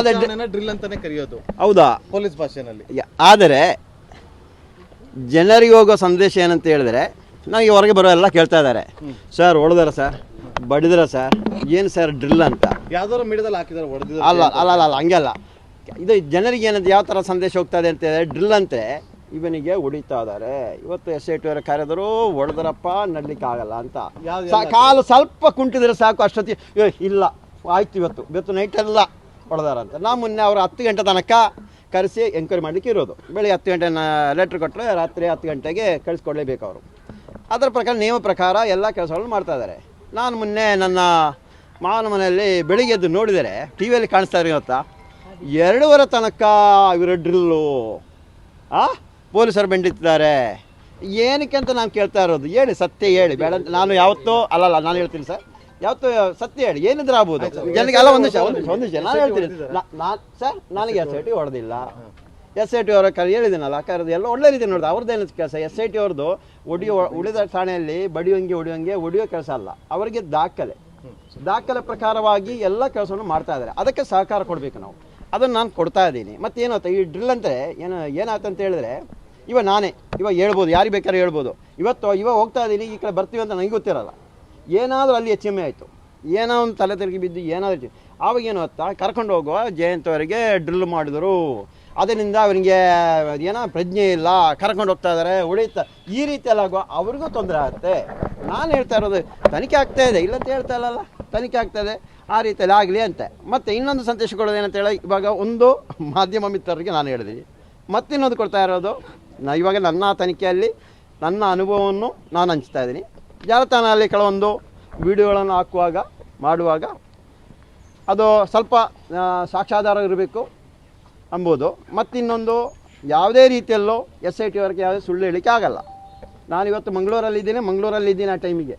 ಅದೇ ಡ್ರಿಲ್ ಅಂತಾನೆ ಕರೆಯೋದು. ಹೌದಾ? ಪೊಲೀಸ್ ಭಾಷೆನಲ್ಲಿ. ಆದರೆ ಜನರಿಗೆ ಹೋಗೋ ಸಂದೇಶ ಏನಂತ ಹೇಳಿದ್ರೆ ನನಗೆ ಹೊರಗೆ ಬರೋ ಎಲ್ಲ ಕೇಳ್ತಾ ಇದ್ದಾರೆ. ಸರ್ ಹೊಡೆದಾರ ಸರ್? ಬಡಿದ್ರ ಸರ್? ಏನು ಸರ್ ಡ್ರಿಲ್ ಅಂತ? ಯಾವ್ದಾದ್ರು ಮೀಡಿಯಾದಲ್ಲಿ ಹಾಕಿದಾರೆ ಹೊಡೆದಿದ್ದಾರೆ ಅಲ್ಲ ಅಲ್ಲ ಅಲ್ಲ ಅಲ್ಲ ಹಂಗೆ ಅಲ್ಲ. ಇದು ಜನರಿಗೆ ಏನಂತ ಯಾವ ಥರ ಸಂದೇಶ ಹೋಗ್ತಾ ಇದೆ ಅಂತ ಹೇಳಿದ್ರೆ ಡ್ರಿಲ್ ಅಂತೆ ಇವನಿಗೆ ಹೊಡಿತಾ ಇದ್ದಾರೆ. ಇವತ್ತು ಎಸ್ ಐ ಟಿ ಅವರ ಕಾರ್ಯದರು ಹೊಡೆದ್ರಪ್ಪ ನಡ್ಲಿಕ್ಕೆ ಆಗಲ್ಲ ಅಂತ. ಕಾಲು ಸ್ವಲ್ಪ ಕುಂಟಿದ್ರೆ ಸಾಕು ಅಷ್ಟೊತ್ತಿ ಇಲ್ಲ ಆಯ್ತು ಇವತ್ತು. ಇವತ್ತು ನೈಟ್ ಎಲ್ಲ ಹೊಡೆದಾರ ಅಂತ ನಾ ಮೊನ್ನೆ ಅವರು ಹತ್ತು ಗಂಟೆ ತನಕ ಕರೆಸಿ ಎಂಕ್ವೈರಿ ಮಾಡಲಿಕ್ಕೆ ಇರೋದು. ಬೆಳಿಗ್ಗೆ ಹತ್ತು ಗಂಟೆ ಲೆಟ್ರ್ ಕೊಟ್ಟರೆ ರಾತ್ರಿ ಹತ್ತು ಗಂಟೆಗೆ ಕಳಿಸ್ಕೊಡ್ಲೇಬೇಕು ಅವರು. ಅದರ ಪ್ರಕಾರ, ನಿಯಮ ಪ್ರಕಾರ ಎಲ್ಲ ಕೆಲಸಗಳನ್ನು ಮಾಡ್ತಾ ಇದ್ದಾರೆ ನಾನು ಮೊನ್ನೆ ನನ್ನ ಮಾವನ ಮನೆಯಲ್ಲಿ ಬೆಳಿಗ್ಗೆ ಎದ್ದು ನೋಡಿದರೆ, ಟಿ ವಿಯಲ್ಲಿ ಕಾಣಿಸ್ತಾ ಇರೋ ಗೊತ್ತಾ ಎರಡೂವರೆ ತನಕ ಇವರ ಡ್ರಿಲ್ಲು, ಆ, ಪೊಲೀಸರು ಬೆಂಡಿತ್ತಿದ್ದಾರೆ ಏನಕ್ಕೆ ಅಂತ ನಾನು ಕೇಳ್ತಾ ಇರೋದು. ಹೇಳಿ, ಸತ್ಯ ಹೇಳಿ. ಬೇಡ, ನಾನು ಯಾವತ್ತೂ ಅಲ್ಲಲ್ಲ, ನಾನು ಹೇಳ್ತೀನಿ ಸರ್. ಯಾವತ್ತೂ ಸತ್ಯ ಹೇಳಿ. ಏನಿದ್ರೆ ಆಗ್ಬೋದು. ಜನಕ್ಕೆ ಅಲ್ಲ ಒಂದು ನಿಮಿಷ ಒಂದು ನಿಮಿಷ ಒಂದು ನಿಮಿಷ. ನಾನು ಹೇಳ್ತೀನಿ. ನಾನು ಸರ್ ನನಗೆ ಎಸ್ ಐ ಟಿ ಹೊಡೆದಿಲ್ಲ. ಎಸ್ ಐ ಟಿ ಅವರ ಕರೆ ಹೇಳಿದ್ದೀನಲ್ಲ ಕರೆದು ಎಲ್ಲ ಒಳ್ಳೆ ರೀತಿ ನೋಡಿದೆ. ಅವ್ರದ್ದೇನು ಕೆಲಸ? ಎಸ್ ಐ ಟಿ ಅವ್ರದ್ದು ಒಡಿಯೋ ಉಳಿದ ಠಾಣೆಯಲ್ಲಿ ಬಡಿಯೋಂಗೆ ಹೊಡಿಯೋಂಗೆ ಒಡಿಯೋ ಕೆಲಸ ಅಲ್ಲ. ಅವರಿಗೆ ದಾಖಲೆ. ದಾಖಲೆ ಪ್ರಕಾರವಾಗಿ ಎಲ್ಲ ಕೆಲಸವನ್ನು ಮಾಡ್ತಾ ಇದ್ದಾರೆ. ಅದಕ್ಕೆ ಸಹಕಾರ ಕೊಡಬೇಕು ನಾವು. ಅದನ್ನು ನಾನು ಕೊಡ್ತಾ ಇದ್ದೀನಿ. ಮತ್ತೇನಾಯ್ತು ಈ ಡ್ರಿಲ್ ಅಂದರೆ ಏನು ಏನಾಯ್ತು ಅಂತ ಹೇಳಿದ್ರೆ ಇವಾಗ ನಾನೇ. ಇವಾಗ ಹೇಳ್ಬೋದು. ಯಾರಿಗೆ ಬೇಕಾದ್ರೆ ಹೇಳ್ಬೋದು. ಇವತ್ತು ಇವಾಗ ಹೋಗ್ತಾ ಇದ್ದೀನಿ ಈ ಕಡೆ ಬರ್ತೀವಿ ಅಂತ ನನಗೆ ಗೊತ್ತಿರಲ್ಲ. ಏನಾದರೂ ಅಲ್ಲಿ ಹೆಚ್ಚು ಆಯಿತು. ಏನೋ ಒಂದು ತಲೆ ತಿರುಗಿ ಬಿದ್ದು ಏನಾದರೂ ಆವಾಗ ಏನು ಗೊತ್ತಾ? ಕರ್ಕೊಂಡು ಹೋಗುವ ಜಯಂತ್ ಅವರಿಗೆ ಡ್ರಿಲ್ ಮಾಡಿದರು. ಅದರಿಂದ ಅವನಿಗೆ ಏನೋ ಪ್ರಜ್ಞೆ ಇಲ್ಲ. ಕರ್ಕೊಂಡು ಹೋಗ್ತಾ ಇದ್ದಾರೆ ಉಳಿತಾ, ಈ ರೀತಿ ಎಲ್ಲ ಆಗುವ ಅವ್ರಿಗೂ ತೊಂದರೆ ಆಗುತ್ತೆ. ನಾನು ಹೇಳ್ತಾ ಇರೋದು, ತನಿಖೆ ಆಗ್ತಾ ಇದೆ. ಇಲ್ಲ ಅಂತ ಹೇಳ್ತಾ ಇಲ್ಲಲ್ಲ. ತನಿಖೆ ಆಗ್ತಾ ಇದೆ. ಆ ರೀತಿಯಲ್ಲಿ ಆಗಲಿ ಅಂತ. ಮತ್ತು ಇನ್ನೊಂದು ಸಂತೋಷ ಕೊಡೋದು ಏನಂತ ಹೇಳಿ, ಇವಾಗ ಒಂದು ಮಾಧ್ಯಮ ಮಿತ್ರರಿಗೆ ನಾನು ಹೇಳಿದ್ದೀನಿ. ಮತ್ತಿನ್ನೊಂದು ಕೊಡ್ತಾ ಇರೋದು, ನಾ, ಇವಾಗ ನನ್ನ ತನಿಖೆಯಲ್ಲಿ ನನ್ನ ಅನುಭವವನ್ನು ನಾನು ಹಂಚ್ತಾ ಇದ್ದೀನಿ. ಜಾಲತಾಣದಲ್ಲಿ ಕೆಲವೊಂದು ವಿಡಿಯೋಗಳನ್ನು ಹಾಕುವಾಗ ಮಾಡುವಾಗ ಅದು ಸ್ವಲ್ಪ ಸಾಕ್ಷಾಧಾರ ಸಾಕ್ಷ್ಯಾಧಾರ ಇರಬೇಕು ಅಂಬೋದು ಮತ್ತಿನ್ನೊಂದು ಯಾವುದೇ ರೀತಿಯಲ್ಲೂ ಎಸ್ ಐ ಟಿ ಅವರಿಗೆ ಯಾವುದೇ ಸುಳ್ಳು ಹೇಳಿಕೆ ಆಗಲ್ಲ. ನಾನು ಇವತ್ತು ಮಂಗಳೂರಲ್ಲಿದ್ದೀನಿ ಮಂಗಳೂರಲ್ಲಿದ್ದೀನಿ ಆ ಟೈಮಿಗೆ.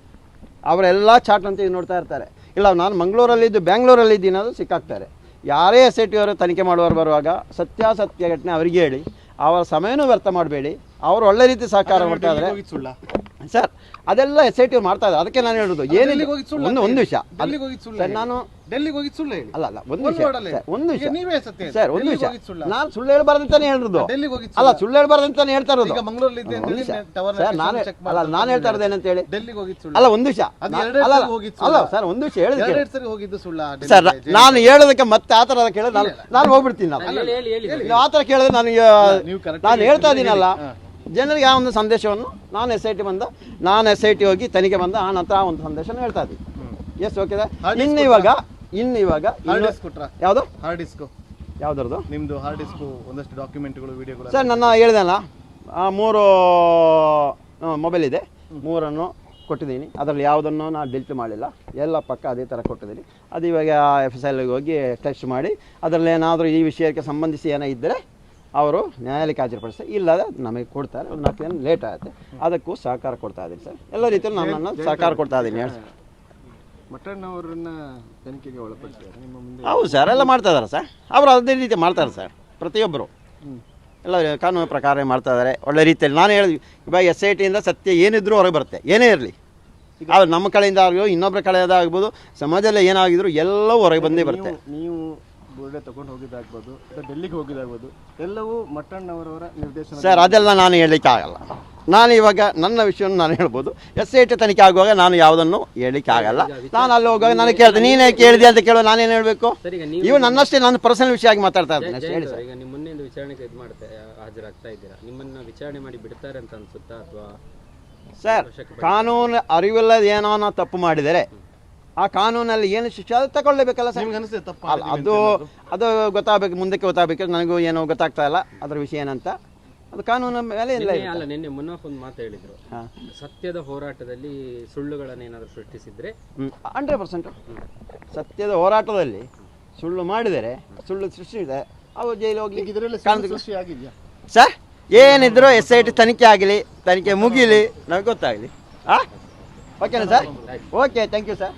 ಅವರೆಲ್ಲ ಚಾಟ್ ಅಂತ ಇದು ನೋಡ್ತಾ ಇರ್ತಾರೆ. ಇಲ್ಲ ನಾನು ಮಂಗಳೂರಲ್ಲಿದ್ದು ಬ್ಯಾಂಗ್ಳೂರಲ್ಲಿದ್ದೀನಿ ಅದು ಸಿಕ್ಕಾಗ್ತಾರೆ ಯಾರೇ ಎಸ್ ಐ ಟಿ ಅವರು ತನಿಖೆ ಮಾಡುವವರು ಬರುವಾಗ ಸತ್ಯಾಸತ್ಯ ಘಟನೆ ಅವರಿಗೆ ಹೇಳಿ ಅವರ ಸಮಯನೂ ವ್ಯರ್ಥ ಮಾಡಬೇಡಿ. ಅವರು ಒಳ್ಳೆ ರೀತಿ ಸಹಕಾರ ಮಾಡ್ತಾ ಇದ್ದಾರೆ. ಸುಳ್ಳ. ಸರ್ ಅದೆಲ್ಲ ಎಸ್ ಐ ಟಿ ಮಾಡ್ತಾ ಇದ್ದಾರೆ. ಅದಕ್ಕೆ ನಾನು ಹೇಳುದು ಏನಿಲ್ಲ. ಒಂದು ಒಂದು ವಿಷಯ. ಸರ್ ನಾನು ಡೆಲ್ಲಿಗೆ ಹೋಗಿ ಸುಳ್ಳು ಹೇಳಿ. ಅಲ್ಲ ಅಲ್ಲ ಒಂದು ವಿಷಯ. ಸರ್, ಒಂದು ವಿಷಯ. ನೀವೇ ಸತ್ಯ ಸರ್ ಒಂದು ವಿಷಯ? ನಾನು ಸುಳ್ಳು ಹೇಳ್ಬಾರ್ದು ಅಂತಾನೆ ಹೇಳಿರೋದು. ಡೆಲ್ಲಿಗೆ ಹೋಗಿದ್ ಅಲ್ಲ ಸುಳ್ಳು ಹೇಳ್ಬಾರ್ದು ಅಂತಾನೆ ಹೇಳ್ತಾ ಇರೋದು. ಈಗ ಮಂಗಳೂರಲ್ಲಿ ಇದ್ದೆ ಸರ್ ನಾನು ಅಲ್ಲ ನಾನು ಹೇಳ್ತಾ ಇರೋದು ಏನಂತ ಹೇಳಿ. ಡೆಲ್ಲಿಗೆ ಹೋಗಿ ಸುಳ್ಳು. ಅಲ್ಲ ಒಂದು ವಿಷಯ. ಅಲ್ಲ ಸರಿ ಅಲ್ಲ ಸರ್ ಒಂದು ವಿಷಯ ಹೇಳಿದ್ರೆ ಎರಡೆರಡು ಸರಿ ಹೋಗಿದ್ದು ಸುಳ್ಳ ಸರ್ ನಾನು ಹೇಳೋದಕ್ಕೆ ಮತ್ತೆ ಆ ಥರ ಕೇಳಿದ್ರೆ ನಾನು ನಾನು ಹೋಗ್ಬಿಡ್ತೀನಿ ನಾನು. ಆತರ ಆ ಥರ ಕೇಳಿದ್ರೆ ನಾನು ನೀವು correct ನಾನು ಹೇಳ್ತಾ ಹೇಳಿ. ಇದ್ದೀನಲ್ಲ. ಜನರಿಗೆ ಆ ಒಂದು ಸಂದೇಶವನ್ನು ನಾನು ಎಸ್ ಐ ಟಿ ಬಂದ ನಾನು ಎಸ್ ಐ ಟಿ ಹೋಗಿ ತನಿಖೆ ಬಂದ ಆ ನಂತರ ಆ ಒಂದು ಸಂದೇಶನ ಹೇಳ್ತಾ ಇದ್ದೀನಿ ಎಸ್ ಓಕೆ ಇನ್ನು ಇವಾಗ ಇನ್ನು ಇವಾಗ ಯಾವುದು? ಹಾರ್ಡ್ ಡಿಸ್ಕ್ ಯಾವ್ದ್ರದ್ದು? ನಿಮ್ದು ಹಾರ್ಡ್ ಡಿಸ್ಕ್ ಒಂದಷ್ಟು ಡಾಕ್ಯುಮೆಂಟ್ಗಳು ವಿಡಿಯೋಗಳು ಸರ್ ನನ್ನ ಹೇಳಿದೆಲ್ಲ ಆ ಮೂರು ಮೊಬೈಲ್ ಇದೆ. ಮೂರನ್ನು ಕೊಟ್ಟಿದ್ದೀನಿ. ಅದರಲ್ಲಿ ಯಾವುದನ್ನು ನಾನು ಡಿಲ್ಟ್ ಮಾಡಿಲ್ಲ. ಎಲ್ಲ ಪಕ್ಕ ಅದೇ ಥರ ಕೊಟ್ಟಿದ್ದೀನಿ. ಅದು ಇವಾಗ ಎಫ್ ಎಸ್ ಎಲ್ಗೆ ಹೋಗಿ ಟೆಸ್ಟ್ ಮಾಡಿ. ಅದರಲ್ಲಿ ಏನಾದರೂ ಈ ವಿಷಯಕ್ಕೆ ಸಂಬಂಧಿಸಿ ಏನೋ ಇದ್ದರೆ ಅವರು ನ್ಯಾಯಾಲಯಕ್ಕೆ ಹಾಜರುಪಡಿಸ್ತಾರೆ ಇಲ್ಲ ನಮಗೆ ಕೊಡ್ತಾರೆ. ಒಂದು ನಾಲ್ಕು ದಿನ ಲೇಟ್ ಆಗುತ್ತೆ. ಅದಕ್ಕೂ ಸಹಕಾರ ಕೊಡ್ತಾ ಇದ್ದೀನಿ ಸರ್. ಎಲ್ಲ ರೀತಿಯಲ್ಲೂ ನಾನು ಸಹಕಾರ ಕೊಡ್ತಾ ಇದ್ದೀನಿ. ಹೇಳಿ ಸರ್. ಮಟನ್ ಅವರನ್ನ ತನಿಖೆಗೆ ಒಳಪಡಿಸಿದ್ದಾರೆ ನಿಮ್ಮ ಮುಂದೆ ಹೌದು ಸರ್. ಎಲ್ಲ ಮಾಡ್ತಾ ಇದ್ದಾರೆ ಸರ್. ಅವರು ಅದೇ ರೀತಿ ಮಾಡ್ತಾರೆ ಸರ್. ಪ್ರತಿಯೊಬ್ಬರು. ಎಲ್ಲ ಕಾನೂನು ಪ್ರಕಾರ ಮಾಡ್ತಾ ಇದ್ದಾರೆ. ಒಳ್ಳೆ ರೀತಿಯಲ್ಲಿ. ನಾನು ಹೇಳಿದ್ವಿ ಇವಾಗ ಎಸ್ ಐ ಟಿಯಿಂದ ಸತ್ಯ ಏನಿದ್ರೂ ಹೊರಗೆ ಬರುತ್ತೆ. ಏನೇ ಇರಲಿ. ಅವ್ರು ನಮ್ಮ ಕಡೆಯಿಂದ ಆಗ್ಬೋದು ಇನ್ನೊಬ್ಬರ ಕಡೆಯಿಂದ ಆಗ್ಬೋದು ಸಮಾಜದಲ್ಲಿ ಏನಾಗಿದ್ರು ಎಲ್ಲವೂ ಹೊರಗೆ ಬಂದೇ ಬರುತ್ತೆ. ನೀವು ಬುರ್ಡೆ ತಗೊಂಡು ಹೋಗಿದ್ದಾಗ್ಬೋದು ಅಥವಾ ಡೆಲ್ಲಿಗೆ ಹೋಗಿದ್ದಾಗ್ಬೋದು ಎಲ್ಲವೂ ಮಟ್ಟಣ್ಣವರವರ ನಿರ್ದೇಶನ. ಸರ್ ಅದೆಲ್ಲ ನಾನು ಹೇಳಲಿಕ್ಕೆ ಆಗಲ್ಲ. ನಾನು ಇವಾಗ ನನ್ನ ವಿಷಯವನ್ನು ನಾನು ಹೇಳ್ಬೋದು. ಎಸ್ ಐ ಟಿ ತನಿಖೆ ಆಗುವಾಗ ನಾನು ಯಾವುದನ್ನು ಹೇಳಲಿಕ್ಕೆ ಆಗಲ್ಲ. ನಾನು ಅಲ್ಲಿ ಹೋಗುವಾಗ ನಾನು ಕೇಳ್ದೆ ನೀನೇ ಕೇಳಿದೆ ಅಂತ ಕೇಳೋ ನಾನೇನು ಹೇಳಬೇಕು? ಇವು ನನ್ನಷ್ಟೇ ನಾನು ಪರ್ಸನಲ್ ವಿಷಯ ಆಗಿ ಮಾತಾಡ್ತಾ ಇದ್ದೀನಿ. ಅಷ್ಟೇ ಹೇಳಿ ಸರ್. ಈಗ ನಿಮ್ಮ ಮೊನ್ನೆಯಿಂದ ವಿಚಾರಣೆಗೆ ಇದು ಮಾಡ್ತಾ ಹಾಜರಾಗ್ತಾ ಇದ್ದೀರಾ? ನಿಮ್ಮನ್ನ ವಿಚಾರಣೆ ಮಾಡಿ ಬಿಡ್ತಾರೆ ಅಂತ ಅನ್ಸುತ್ತಾ ಅಥವಾ ಸರ್ ಕಾನೂನು ಅರಿವಿಲ್ಲದ ಏನೋ ತಪ್ಪು ಮಾಡಿದರೆ ಆ ಕಾನೂನಲ್ಲಿ ಏನು ಶಿಕ್ಷೆ ಅದು ತಗೊಳ್ಳೇಬೇಕಲ್ಲ ಸರ್? ನಿಮ್ಗೆ ಅನಿಸ್ತದೆ ತಪ್ಪ ಅಲ್ಲ ಅದು ಅದು ಗೊತ್ತಾಗಬೇಕು ಮುಂದಕ್ಕೆ ಗೊತ್ತಾಗಬೇಕು ನನಗೂ ಏನೋ ಗೊತ್ತಾಗ್ತಾ ಇಲ್ಲ ಅದರ ವಿಷಯ ಏನಂತ. ಅದು ಕಾನೂನು ಮೇಲೆ ಇಲ್ಲ ನಿನ್ನೆ ಅಲ್ಲ ನಿನ್ನೆ ಮುನ್ನಫ್ ಒಂದು ಮಾತು ಹೇಳಿದ್ರು. ಹಾಂ. ಸತ್ಯದ ಹೋರಾಟದಲ್ಲಿ ಸುಳ್ಳುಗಳನ್ನು ಏನಾದರೂ ಸೃಷ್ಟಿಸಿದ್ರೆ? ಹಂಡ್ರೆಡ್ ಪರ್ಸೆಂಟ್ ಸತ್ಯದ ಹೋರಾಟದಲ್ಲಿ ಸುಳ್ಳು ಮಾಡಿದರೆ ಸುಳ್ಳು ಸೃಷ್ಟಿಸಿದೆ ಅವು ಜೈಲು ಹೋಗ್ಲಿಕ್ಕೆ ಇದರಲ್ಲಿ ಕಾಣುತ್ತೆ. ಸೃಷ್ಟಿ ಆಗಿದೆಯಾ? ಸರ್ ಏನಿದ್ರು ಎಸ್ ಐ ಟಿ ತನಿಖೆ ಆಗಲಿ ತನಿಖೆ ಮುಗಿಲಿ ನಮಗೆ ಗೊತ್ತಾಗಲಿ. ಹಾಂ ಓಕೆನಾ sir? Okay thank you sir